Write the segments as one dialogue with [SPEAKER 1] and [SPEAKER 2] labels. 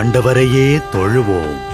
[SPEAKER 1] ஆண்டவரையே தொழுவோம்.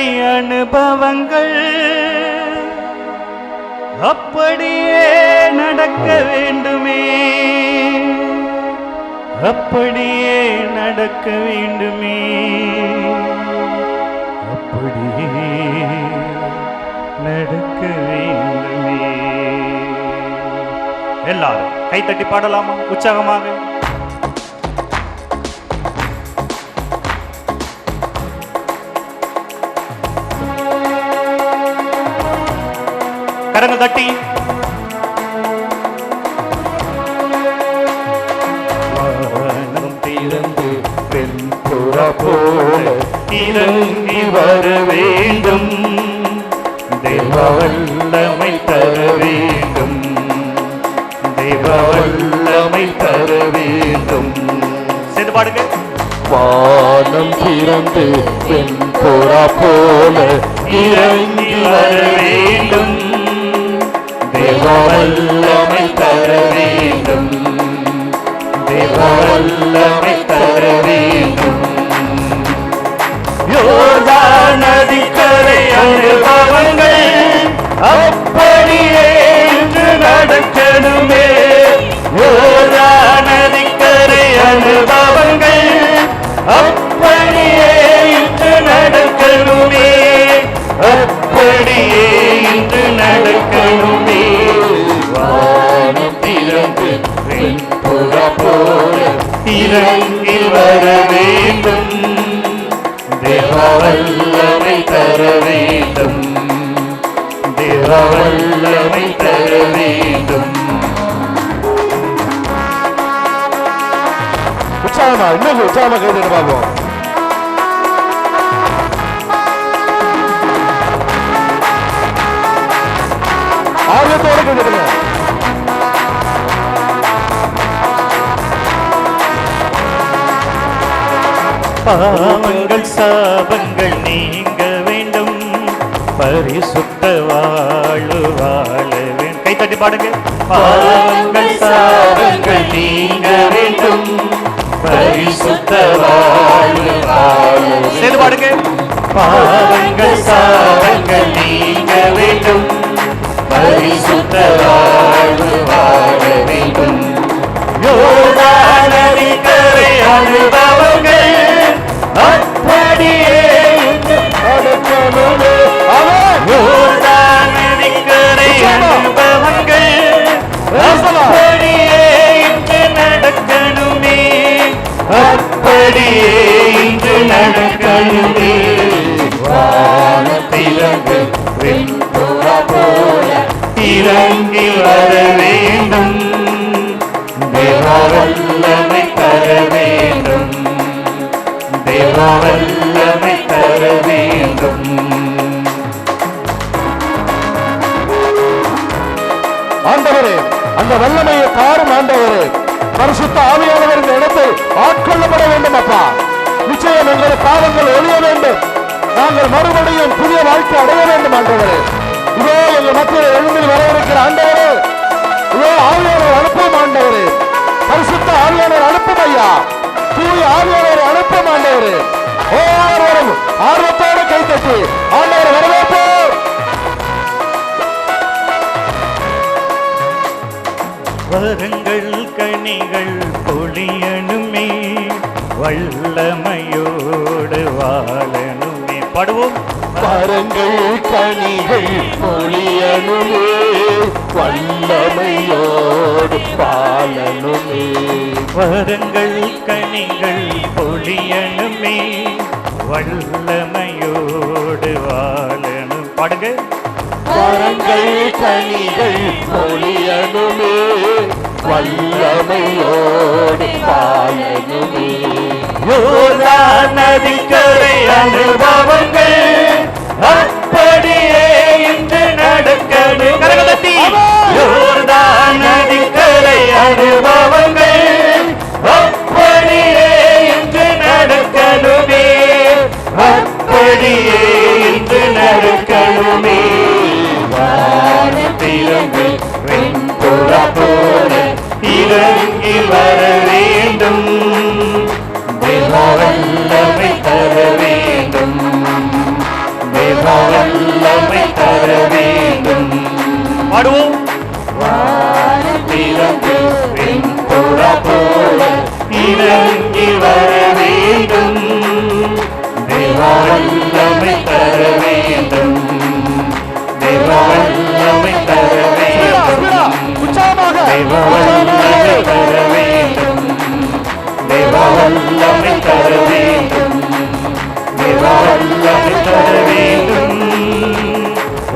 [SPEAKER 2] நதிக்கரை அனுபவங்கள் அப்படியே நடக்க வேண்டுமே. அப்படியே நடக்க வேண்டுமே. அப்படியே நடக்க வேண்டுமே. எல்லாரும் கைத்தட்டி பாடலாமா? உற்சாகமாக. கரங்கள் தட்டி. திறந்து வெண்புற போல இறங்கி வர வேண்டும். தேவ வல்லமை தர வேண்டும். தேவ வல்லமை தர வேண்டும். சேர்ந்து பாடுங்க.
[SPEAKER 3] வானம் திறந்து வெண்புறா போல
[SPEAKER 2] இறங்கி வர வேண்டும். தேவல்லமை தர வேண்டும். தேவல்லமை தர வேண்டும். யோதா நதிக்கரை அனுபவங்கள் அப்படியே
[SPEAKER 3] ஆர்வத்தோட கேட்டுடுங்க
[SPEAKER 2] பாவங்கள் சாபங்கள் நீங்க வேண்டும். பரிசுத்த வாழ்வு வாழ வேண்டும் கை தட்டி பாடுங்க. பாவங்கள் சாபங்கள் நீங்க வேண்டும். பரிசுத்த வாழ சேர்ந்து பாடுங்க. பாவங்கள் சாபங்கள் நீங்க வேண்டும். பரிசுத்த வாழ்வு வாழ வேண்டும் யோதானதி கரை அனுபவங்கள் அப்படியே.
[SPEAKER 3] ஆமென். ஆண்டவரே. இதோ ஆவியானவர் அனுப்பும் ஆண்டவரே. பரிசுத்த ஆவியானவர் அனுப்பும் ஐயா. தூய ஆவியானவர் அனுப்பும் ஆண்டவரே. ஓ ஒவ்வொருவரும் ஆர்வத்தோடு கை தட்டி ஆண்டவர் வரவேற்போம்.
[SPEAKER 2] வரங்கள் கனிகள் பொழியணுமே வல்லமையோடு வாழணுமே. பாடுவோம்.
[SPEAKER 3] மரங்கள் கனிகள் பொழியனுமே வல்லமையோடு பாலனுமே
[SPEAKER 2] வரங்கள் கனிகள் பொழியணுமே வல்லமையோடு வாழணும். பாடுங்க
[SPEAKER 3] மரங்கள் கனிகள் பொழியனுமே வல்லமையோடு பாலனுமே
[SPEAKER 2] நதிக்கரை அனுபவங்கள் அப்படியே இன்று நடக்கடு கரகலத்தி யோர்தான் நதிக்கரை அனுபவங்கள் அப்படியே இன்று நடக்கணுமே அப்படியே இன்று நடக்கணுமே வானத்திலிருந்து வெண்புறா போல இறங்கி வர வேண்டும். தேவா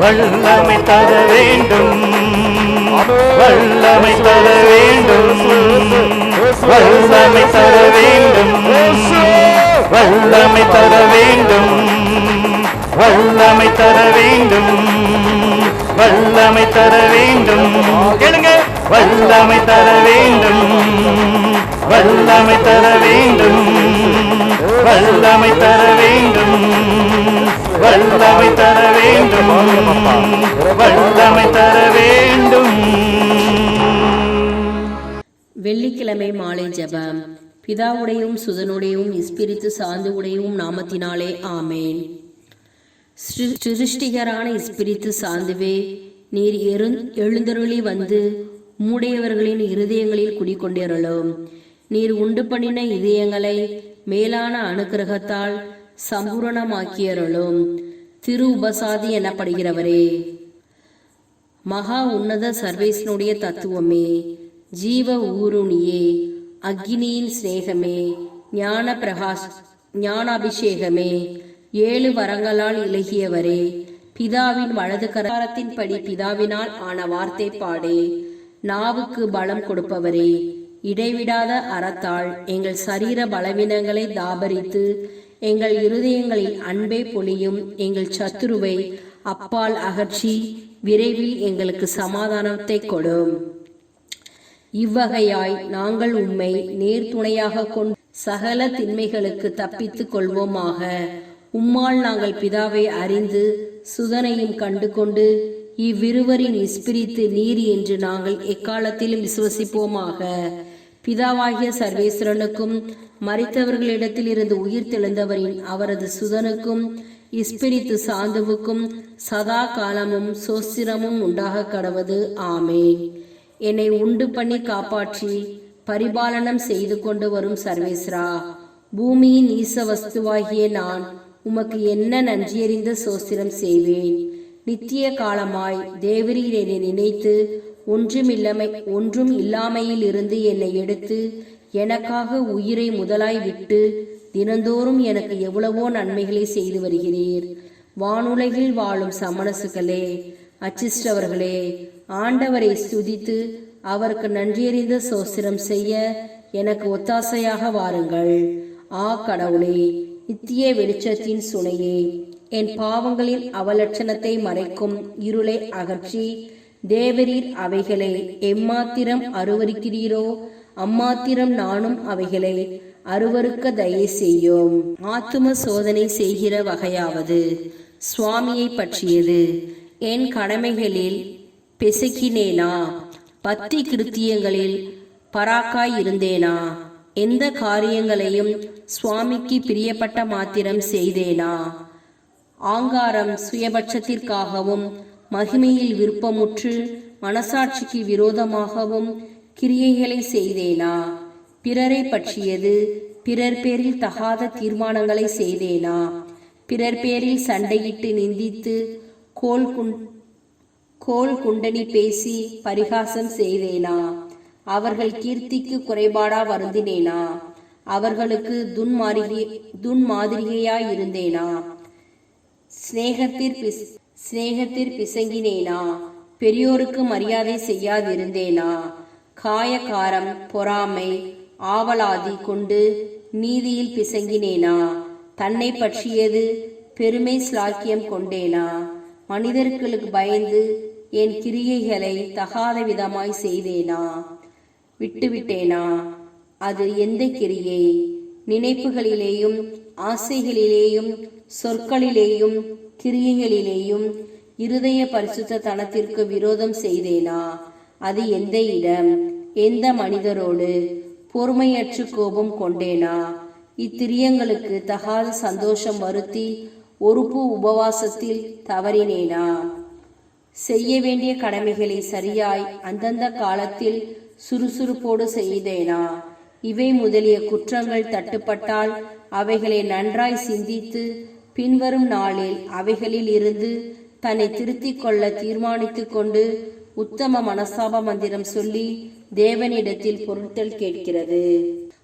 [SPEAKER 2] வல்லமை தர வேண்டும். வல்லமை தர வேண்டும். வல்லமை தர வேண்டும். வல்லமை தர வேண்டும். வல்லமை தர வேண்டும். வல்லமை தர வேண்டும். கேளுங்க. வல்லமை தர வேண்டும். வல்லமை தர வேண்டும். வல்லமை தர வேண்டும். வல்லமை தர வேண்டும். வல்லமை தர வேண்டும்.
[SPEAKER 4] வெள்ளிக்கிழமை மாலை ஜபம். பிதாவுடையும் சுதனுடையும் இஸ்பிரித்து சாந்து உடையும் நாமத்தினாலே ஆமேன். சிருஷ்டிகரான இஸ்பிரித்து சாந்துவே நீர் எரு எழுந்தருளி வந்து மூடையவர்களின் இருதயங்களில் குடிக்கொண்டிருளும் நீர் உண்டு பண்ணின இதயங்களை மேலான அனுகிரகத்தால் சம்பூரணமாக்கியருளும். திரு உபசாதி எனப்படுகிறவரே. மகா உன்னத சர்வேசனுடைய தத்துவமே. ஜீவ ஊருணியே. அக்னியின் சிநேகமே. ஞான பிரகாஷ் ஞானாபிஷேகமே. ஏழு வரங்களால் இலகியவரே. பிதாவின் வலது கரத்தின்படி பிதாவினால் ஆன வார்த்தை பாடே. நாவுக்கு பலம் கொடுப்பவரே. இடைவிடாத அறத்தால் எங்கள் சரீர பலவீனங்களை தாபரித்து எங்கள் இருதயங்களில் அன்பே பொழியும் எங்கள் சத்துருவை அப்பால் அகற்றி விரைவில் எங்களுக்கு சமாதானத்தை கொடும். இவ்வகையாய் நாங்கள் உம்மை நேர்துணையாக கொண்டு சகல திண்மைகளுக்கு தப்பித்துக் கொள்வோமாக. உம்மால் நாங்கள் பிதாவை அறிந்து சுதனையும் கண்டு கொண்டு இவ்விருவரின் இஸ்பிரித்து நீர் என்று நாங்கள் எக்காலத்திலும் விசுவசிப்போமாக. பிதாவாகிய சர்வேஸ்வரனுக்கும் மறைத்தவர்களிடத்தில் இருந்து உயிர் தெழுந்தவரின் அவரது சுதனுக்கும் இஸ்பிரித்து சாந்துவுக்கும் சதா காலமும் சோஸ்திரமும் உண்டாக கடவது. ஆமே என்னை உண்டு பண்ணி காப்பாற்றி பரிபாலனம் செய்து கொண்டு வரும் சர்வேஸ்ரா பூமியின் ஈச வஸ்துவாகிய நான் உமக்கு என்ன நன்றியறிந்த சோஸ்திரம் செய்வேன். நித்திய காலமாய் தேவரீர் என்னை நினைத்து ஒன்றுமில்லமை ஒன்றும் இல்லாமையிலிருந்து என்னை எடுத்து எனக்காக உயிரை முதலாய் விட்டு தினந்தோறும் எனக்கு எவ்வளவோ நன்மைகளை செய்து வருகிறீர். வானுலகில் வாழும் சமணசுகளே அச்சிஷ்டவர்களே ஆண்டவரை ஸ்துதித்து அவருக்கு நன்றியறிந்த சோசிரம் செய்ய எனக்கு ஒத்தாசையாக வாருங்கள். ஆ கடவுளே நித்திய வெளிச்சத்தின் சுனையே என் பாவங்களின் அவலட்சணத்தை மறைக்கும் இருளை அகற்றி தேவரீர் அவைகளை எம்மாத்திரம் அருவருக்கிறீரோ அம்மாத்திரம் நானும் அவைகளை அருவருக்க தயை செய்யும். ஆத்தும சோதனை செய்கிற வகையாவது சுவாமியை பற்றியது. என் கடமைகளில் பெசுக்கினேனா? பக்தி கிருத்தியங்களில் பராக்காய் இருந்தேனா எந்த காரியங்களையும் சுவாமிக்கு பிரியப்பட்ட மாத்திரம் செய்தேனா? ஆங்காரம் சுயபட்சத்திற்காகவும் மகிமையில் விருப்பமுற்று மனசாட்சிக்கு விரோதமாகவும் கிரியைகளை செய்தேனா? பிறரை பற்றியது பிறர் பேரில் தகாத தீர்மானங்களை செய்தேனா? பிறர் பேரில் சண்டையிட்டு நிந்தித்து கோல் குண் கோல் குண்டனி பேசி பரிகாசம் செய்தேனா? அவர்கள் கீர்த்திக்கு குறைபாடா வருந்தினேனா? அவர்களுக்கு துன்மாரிகை துன்மாதிரிகையாய் இருந்தேனா? சிநேகத்திற்கு சிநேகத்திற் பிசங்கினேனா? பெரியோருக்கு மரியாதை செய்யாதிருந்தேனா? காயக்காரம் பொறாமை ஆவலாதி கொண்டு நீதியில் பிசங்கினேனா? தன்னை பற்றியது பெருமை ஸ்லாக்கியம் கொண்டேனா? மனிதர்களுக்கு பயந்து என் கிரியைகளை தகாத விதமாய் செய்தேனா? விட்டுவிட்டேனா? அது எந்த கிரியை? நினைப்புகளிலேயும் ஆசைகளிலேயும் சொற்களிலேயும் கிரியைகளிலேயும் இருதய பரிசுத்த தனத்திற்கு விரோதம் செய்தேனா? அது எந்த இடம்? எந்த மனிதரோடு பொறுமையற்று கோபம் கொண்டேனா? இத்திரியங்களுக்கு தகாத சந்தோஷம் வருத்தி ஒருப்பு உபவாசத்தில் தவறினேனா? செய்ய வேண்டிய கடமைகளை சரியாய் அந்தந்த காலத்தில் சுறுசுறுப்போடு செய்தேனா? இவை முதலிய குற்றங்கள் தட்டுப்பட்டால் அவைகளை நன்றாய் சிந்தித்து பின்வரும் நாளில் அவைகளில் இருந்து தன்னை திருத்திக் கொள்ள தீர்மானித்துக் கொண்டு உத்தம மனசாப மந்திரம் சொல்லி தேவனிடத்தில் பொருட்கள் கேட்கிறது.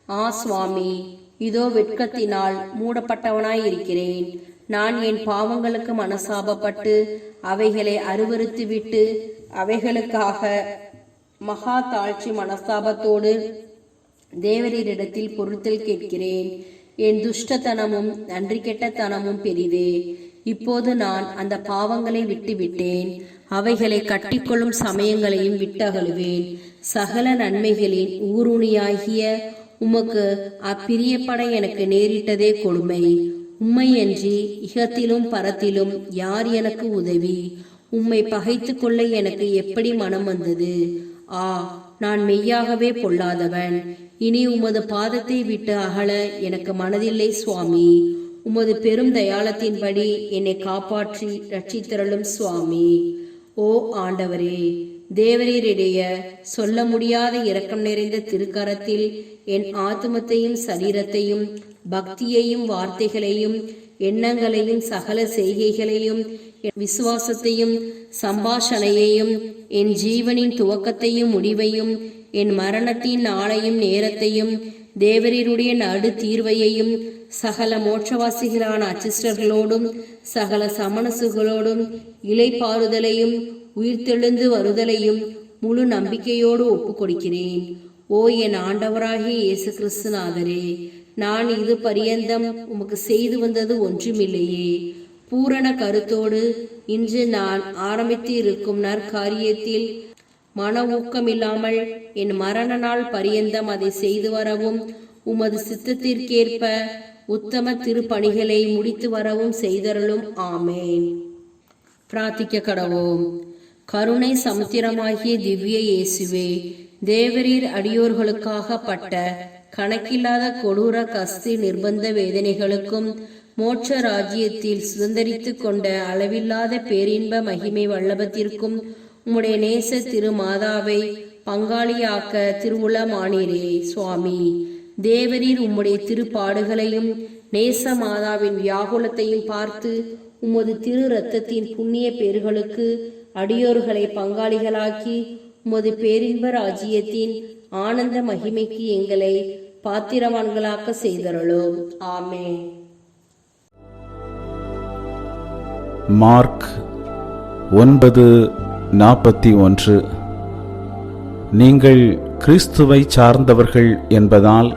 [SPEAKER 4] ஆ சுவாமி இதோ வெட்கத்தினால் மூடப்பட்டவனாய் இருக்கிறேன் நான் என் பாவங்களுக்கு மனசாபப்பட்டு அவைகளை அருவறுத்து விட்டு அவைகளுக்காக மகா தாழ்ச்சி மனஸ்தாபத்தோடு தேவரீரிடத்தில் பொருத்தல் கேட்கிறேன். என் துஷ்டத்தனமும் நன்றி கெட்டத்தனமும் பெரிதே இப்போது நான் அந்த பாவங்களை விட்டுவிட்டேன். அவைகளை கட்டிக்கொள்ளும் சமயங்களையும் விட்டகழுவேன் சகல நன்மைகளின் ஊருணியாகிய உமக்கு அப்பிரியப்பட எனக்கு நேரிட்டதே கொடுமை. உம்மையன்றி இகத்திலும் பரத்திலும் யார் எனக்கு உதவி? உம்மை பகைத்து கொள்ள எனக்கு எப்படி மனம் வந்தது? ஆ நான் மெய்யாகவே பொல்லாதவன். இனி உமது பாதத்தை விட்டு அகல எனக்கு மனதில்லை சுவாமி. உமது பெரும் தயாளத்தின்படி என்னை காப்பாற்றி ரட்சித்தருளும் சுவாமி. ஓ ஆண்டவரே தேவரீரிடைய சொல்ல முடியாத இரக்கம் நிறைந்த திருக்கரத்தில் என் ஆத்துமத்தையும் சரீரத்தையும் பக்தியையும் வார்த்தைகளையும் எண்ணங்களையும் சகல செய்கைகளையும் என் விசுவாசத்தையும் சம்பாஷணையையும் என் ஜீவனின் துவக்கத்தையும் முடிவையும் என் மரணத்தின் நாளையும் நேரத்தையும் தேவரீருடைய நடு தீர்வையையும் சகல மோட்சவாசிகளான அச்சிஸ்டர்களோடும் சகல சமணசுகளோடும் இலைப்பாறுதலையும் உயிர்த்தெழுந்து வருதலையும் முழு நம்பிக்கையோடு ஒப்பு கொடுக்கிறேன் ஓ என் ஆண்டவராகிய இயேசு கிறிஸ்துநாதரே நான் இது பரியந்தம் உமக்கு செய்து வந்தது ஒன்றுமில்லையே. பூரண கருத்தோடு இன்று நான் ஆரம்பித்து இருக்கும் நற்காரியத்தில் மன ஊக்கமில்லாமல் என் மரண நாள் பரியந்தம் அதை செய்து வரவும் உமது சித்தத்திற்கேற்ப உத்தம திருப்பணிகளை முடித்து வரவும் செய்தருளும். ஆமேன். பிரார்த்திக்க கடவோம் கருணை சமுத்திரமாகிய திவ்ய இயேசுவே தேவரீர் அடியோர்களுக்காக பட்ட கணக்கில்லாத கொடூர கஸ்தி நிர்பந்த வேதனைகளுக்கும் மோட்ச ராஜ்யத்தில் சுதந்திரித்து கொண்ட அளவில்லாத பேரின்ப மகிமை வல்லபத்திற்கும் உம்முடைய நேச திருமாதாவை பங்காளியாக்க திருவுளமானீரே சுவாமி. தேவரீர் உம்முடைய திருப்பாடுகளையும் நேச மாதாவின் வியாகுலத்தையும் பார்த்து உமது திரு ரத்தத்தின் புண்ணிய பேர்களுக்கு அடியோர்களை பங்காளிகளாக்கி உமது பேரின்ப ராஜ்யத்தின் ஆனந்த மகிமைக்கு எங்களை பாத்திரவான்களாக்க செய்தருளோம். ஆமே
[SPEAKER 5] மார்க் ஒன்பது நாற்பத்தி ஒன்று. நீங்கள் கிறிஸ்துவை சார்ந்தவர்கள் என்பதால்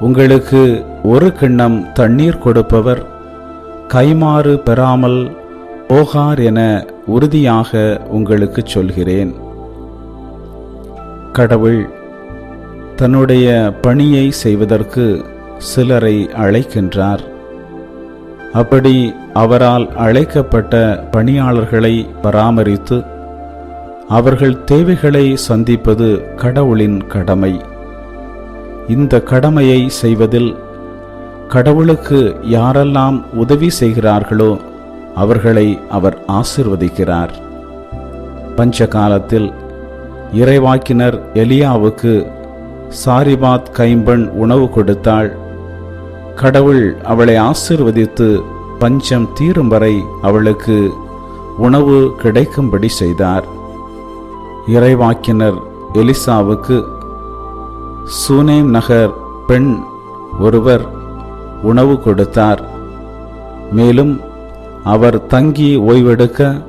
[SPEAKER 5] உங்களுக்கு ஒரு கிண்ணம் தண்ணீர் கொடுப்பவர் கைமாறு பெறாமல் போகார் என உறுதியாக உங்களுக்கு சொல்கிறேன். கடவுள் தன்னுடைய பணியை செய்வதற்கு சிலரை அழைக்கின்றார். அப்படி அவரால் அழைக்கப்பட்ட பணியாளர்களை பராமரித்து அவர்கள் தேவைகளை சந்திப்பது கடவுளின் கடமை. இந்த கடமையை செய்வதில் கடவுளுக்கு யாரெல்லாம் உதவி செய்கிறார்களோ அவர்களை அவர் ஆசிர்வதிக்கிறார். பஞ்ச காலத்தில் இறைவாக்கினர் எலியாவுக்கு சாரிபாத் கைம்பெண் உணவு கொடுத்தாள். கடவுள் அவளை ஆசிர்வதித்து பஞ்சம் தீரும் வரை அவளுக்கு உணவு கிடைக்கும்படி செய்தார். இறைவாக்கினர் எலிசாவுக்கு சூனேம் நகர் பெண் ஒருவர் உணவு கொடுத்தார். மேலும் அவர் தங்கி ஓய்வெடுக்க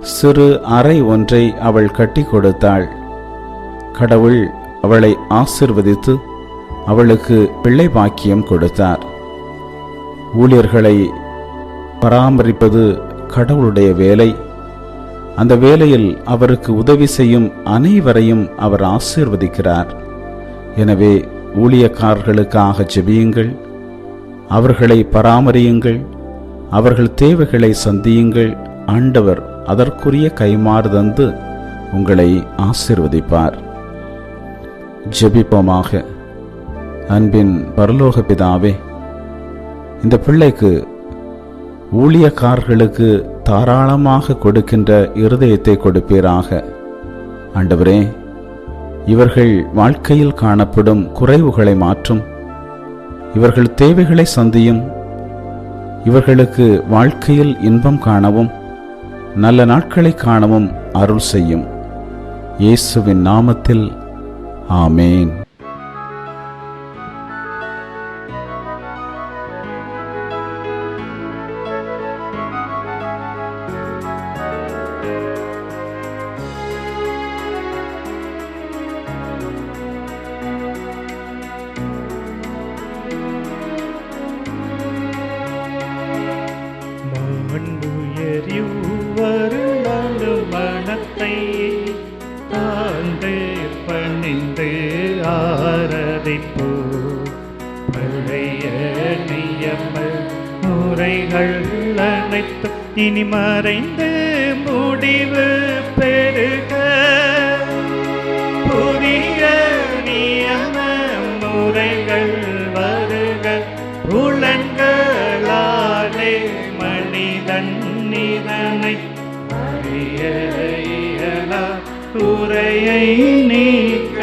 [SPEAKER 5] சிறு அறை ஒன்றை அவள் கட்டி கொடுத்தாள். கடவுள் அவளை ஆசிர்வதித்து அவளுக்கு பிள்ளை பாக்கியம் கொடுத்தார். ஊழியர்களை பராமரிப்பது கடவுளுடைய வேலை. அந்த வேலையில் அவருக்கு உதவி செய்யும் அனைவரையும் அவர் ஆசீர்வதிக்கிறார். எனவே ஊழியக்காரர்களுக்காக ஜெபியுங்கள் அவர்களை பராமரியுங்கள். அவர்கள் தேவைகளை சந்தியுங்கள். ஆண்டவர் அதற்குரிய கைமாறு தந்து உங்களை ஆசீர்வதிப்பார். ஜெபிப்போமாக. அன்பின் பரலோக பிதாவே இந்த பிள்ளைக்கு ஊழியக்காரர்களுக்கு தாராளமாக கொடுக்கின்ற இருதயத்தை கொடுப்பீராக. ஆண்டவரே இவர்கள் வாழ்க்கையில் காணப்படும் குறைவுகளை மாற்றும். இவர்கள் தேவைகளை சந்தியும். இவர்களுக்கு வாழ்க்கையில் இன்பம் காணவும். நல்ல நாட்களை காணவும் அருள் செய்யும். இயேசுவின் நாமத்தில் ஆமேன்.
[SPEAKER 2] முறைகள் வருக புலன்களாலே மனிதன் நிதனை. அறிய இயலா குறையை நீக்க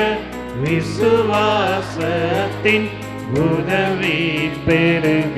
[SPEAKER 2] விசுவாசத்தின் உதவி பெருக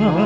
[SPEAKER 6] அருள்